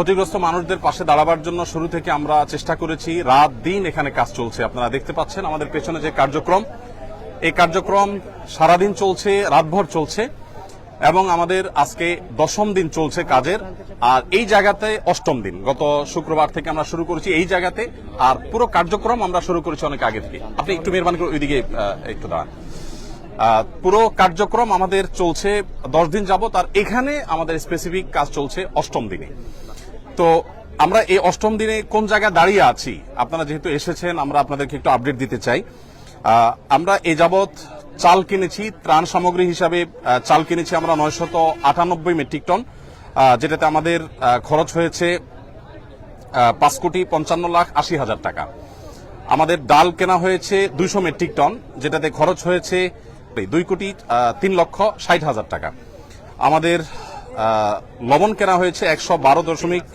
ক্ষতিগ্রস্ত মানুষদের পাশে দাঁড়াবার জন্য শুরু থেকে আমরা চেষ্টা করেছি। রাত দিন এখানে কাজ চলছে। আপনারা দেখতে পাচ্ছেন আমাদের পেছনে যে কার্যক্রম, এই কার্যক্রম সারাদিন চলছে, রাতভর চলছে এবং আমাদের আজকে দশম দিন চলছে কাজের। আর এই জায়গাতে অষ্টম দিন। গত শুক্রবার থেকে আমরা শুরু করেছি এই জায়গাতে। আর পুরো কার্যক্রম আমরা শুরু করেছি অনেক আগে থেকে। আপনি একটু মেহরবানি করে ওইদিকে একটু দাঁড়ান। পুরো কার্যক্রম আমাদের চলছে দশ দিন যাবত আর এখানে আমাদের স্পেসিফিক কাজ চলছে অষ্টম দিনে। তো আমরা এই অষ্টম দিনে কোন জায়গায় দাঁড়িয়ে আছি? আপনারা যেহেতু এসেছেন, আমরা আপনাদেরকে একটু আপডেট দিতে চাই। আমরা এ যাবৎ চাল কিনেছি, ত্রাণ সামগ্রী হিসাবে চাল কিনেছি আমরা নয়শত আটানব্বই মেট্রিক টন যেটাতে আমাদের খরচ হয়েছে পাঁচ কোটি পঞ্চান্ন লাখ আশি হাজার টাকা। আমাদের ডাল কেনা হয়েছে দুইশো মেট্রিক টন, যেটাতে খরচ হয়েছে দুই কোটি তিন লক্ষ ষাট হাজার টাকা। আমাদের লবণ কেনা হয়েছে একশো বারো দশমিক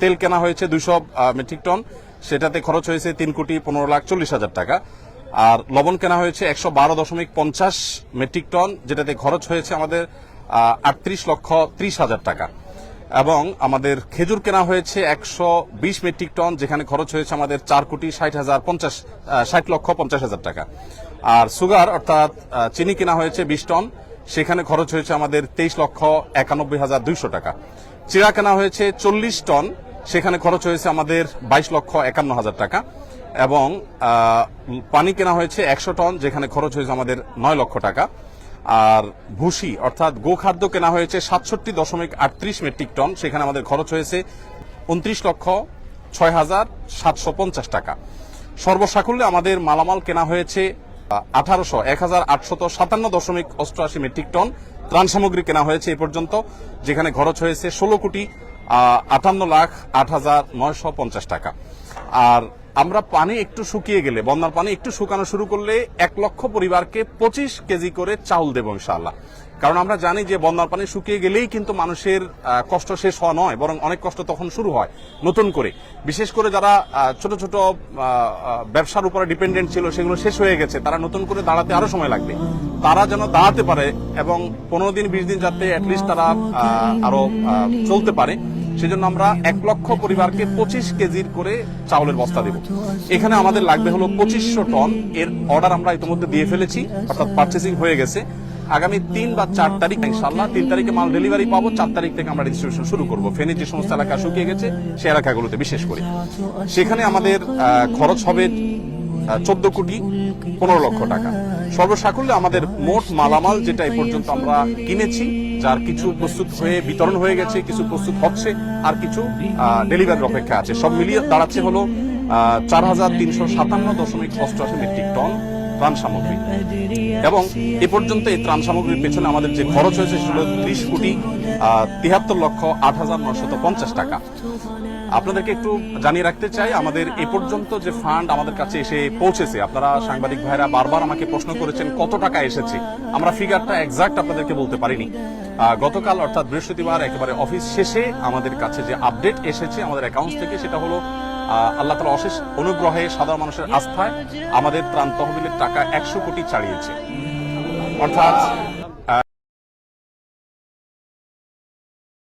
তেল কেনা হয়েছে দুইশো মেট্রিক টন। সেটাতে খরচ হয়েছে তিন কোটি পনেরো লাখ চল্লিশ হাজার টাকা। আর লবণ কেনা হয়েছে একশো বারো দশমিক পঞ্চাশ মেট্রিক টন, যেটাতে খরচ হয়েছে আমাদের আটত্রিশ লক্ষ ত্রিশ হাজার টাকা। এবং আমাদের খেজুর কেনা হয়েছে একশো বিশ মেট্রিক টন, যেখানে খরচ হয়েছে আমাদের চার কোটি ষাট হাজার পঞ্চাশ ষাট লক্ষ পঞ্চাশ হাজার টাকা। আর সুগার, অর্থাৎ চিনি কেনা হয়েছে বিশ টন, সেখানে খরচ হয়েছে আমাদের তেইশ লক্ষ একানব্বই হাজার দুইশো টাকা। চিড়া কেনা হয়েছে চল্লিশ টন। সেখানে খরচ হয়েছে আমাদের বাইশ লক্ষ একান্ন হাজার টাকা। এবং পানি কেনা হয়েছে একশো টন, যেখানে খরচ হয়েছে আমাদের নয় লক্ষ টাকা। আর ভুসি, অর্থাৎ গোখাদ্য কেনা হয়েছে সাতষট্টি দশমিক আটত্রিশ মেট্রিক টন। সেখানে আমাদের খরচ হয়েছে উনত্রিশ লক্ষ ছয় হাজার সাতশো পঞ্চাশ টাকা। সর্বসাকুল্যে আমাদের মালামাল কেনা হয়েছে আঠারোশো, এক হাজার আটশত সাতান্ন দশমিক অষ্টআশি মেট্রিক টন। ত্রাণ সামগ্রী কেনা হয়েছে এ পর্যন্ত, যেখানে খরচ হয়েছে ষোলো কোটি আটান্ন লাখ আট হাজার নয়শো পঞ্চাশ টাকা। আর আমরা পানি একটু শুকিয়ে গেলে, বন্যার পানি একটু শুকানো শুরু করলে এক লক্ষ পরিবারকে পঁচিশ কেজি করে চাউল দেবো ইনশাআল্লাহ। কারণ আমরা জানি যে বন্যার পানি শুকিয়ে গেলেই কিন্তু মানুষের কষ্ট শেষ হওয়া নয়, বরং অনেক কষ্ট তখন শুরু হয় নতুন করে। বিশেষ করে যারা ছোট ছোট ব্যবসার উপরে ডিপেন্ডেন্ট ছিল, সেগুলো শেষ হয়ে গেছে, তারা নতুন করে দাঁড়াতে আরও সময় লাগবে। তারা যেন দাঁড়াতে পারে এবং পনেরো দিন, বিশ দিন যাতে অ্যাটলিস্ট তারা আরও চলতে পারে। সেজন্য আমরা এক লক্ষ পরিবারকে পঁচিশ কেজির করে চাউলের বস্তা দেব। এখানে আমাদের লাগবে হলো পঁচিশশো টন। এর অর্ডার আমরা ইতিমধ্যে দিয়ে ফেলেছি, অর্থাৎ পার্চেসিং হয়ে গেছে। আগামী তিন বা চার তারিখ ইনশাল্লাহ তিন তারিখে মাল ডেলিভারি পাবো, চার তারিখ থেকে আমরা ডিস্ট্রিবিউশন শুরু করব। ফেনী যে সমস্ত এলাকা শুকিয়ে গেছে সেই এলাকাগুলোতে বিশেষ করে। সেখানে আমাদের খরচ হবে চোদ্দ কোটি পনেরো লক্ষ টাকা। সর্বসাকুল্যে আমাদের মোট মালামাল যেটা এই পর্যন্ত আমরা কিনেছি, যার কিছু প্রস্তুত হয়ে বিতরণ হয়ে গেছে, কিছু প্রস্তুত হচ্ছে, আর কিছু ডেলিভারির অপেক্ষা আছে। সব মিলিয়ে দাঁড়াচ্ছে হলো চার হাজার তিনশো সাতান্ন দশমিক অষ্টআশি মেট্রিক টন ত্রাণ সামগ্রী। এবং এ পর্যন্ত এই ত্রাণ সামগ্রীর পেছনে আমাদের যে খরচ হয়েছে সেটা ত্রিশ কোটি তিয়াত্তর লক্ষ আট হাজার নশত পঞ্চাশ টাকা। আপনাদেরকে একটু জানিয়ে রাখতে চাই, আমাদের এ পর্যন্ত যে ফান্ড আমাদের কাছে এসে পৌঁছেছে, আপনারা সাংবাদিক ভাইরা বারবার আমাকে প্রশ্ন করেছেন, কত টাকা এসেছে? আমরা ফিগারটা এক্সাক্ট আপনাদেরকে বলতে পারিনি। গতকাল অর্থাৎ বৃহস্পতিবার একেবারে অফিস শেষে আমাদের কাছে যে আপডেট এসেছে আমাদের অ্যাকাউন্ট থেকে, সেটা হলো আল্লাহ তালা অশেষ অনুগ্রহে সাধারণ মানুষের আস্থায় আমাদের ত্রাণ তহবিলের টাকা একশো কোটি ছাড়িয়েছে। অর্থাৎ